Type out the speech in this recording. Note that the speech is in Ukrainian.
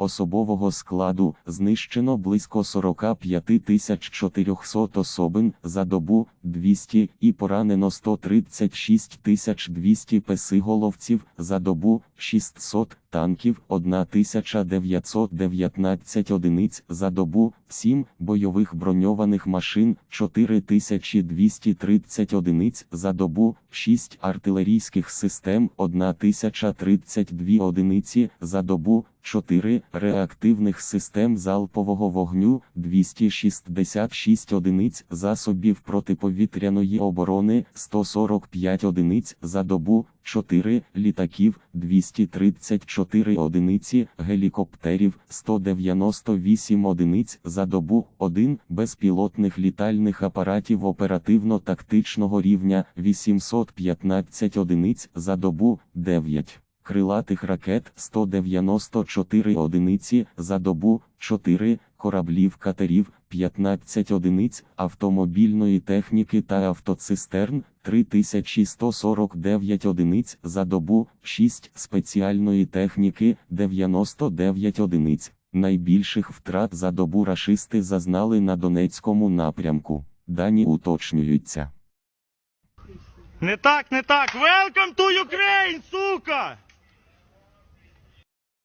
Особового складу знищено близько 45 400 особин за добу 200 і поранено 136 200 песиголовців за добу 600 танків 1919 одиниць за добу 7 бойових броньованих машин 4230 одиниць за добу 6 артилерійських систем 1032 одиниці за добу 4 реактивних систем залпового вогню 266 одиниць засобів протиповітряної оборони 145 одиниць за добу 4 літаків 234 одиниці гелікоптерів 198 одиниць за добу 1 безпілотних літальних апаратів оперативно-тактичного рівня 815 одиниць за добу 9 крилатих ракет 194 одиниці за добу, 4 кораблів катерів, 15 одиниць автомобільної техніки та автоцистерн, 3149 одиниць за добу, 6 спеціальної техніки, 99 одиниць. Найбільших втрат за добу рашисти зазнали на Донецькому напрямку. Дані уточнюються. Не так, не так. Welcome to Ukraine, сука!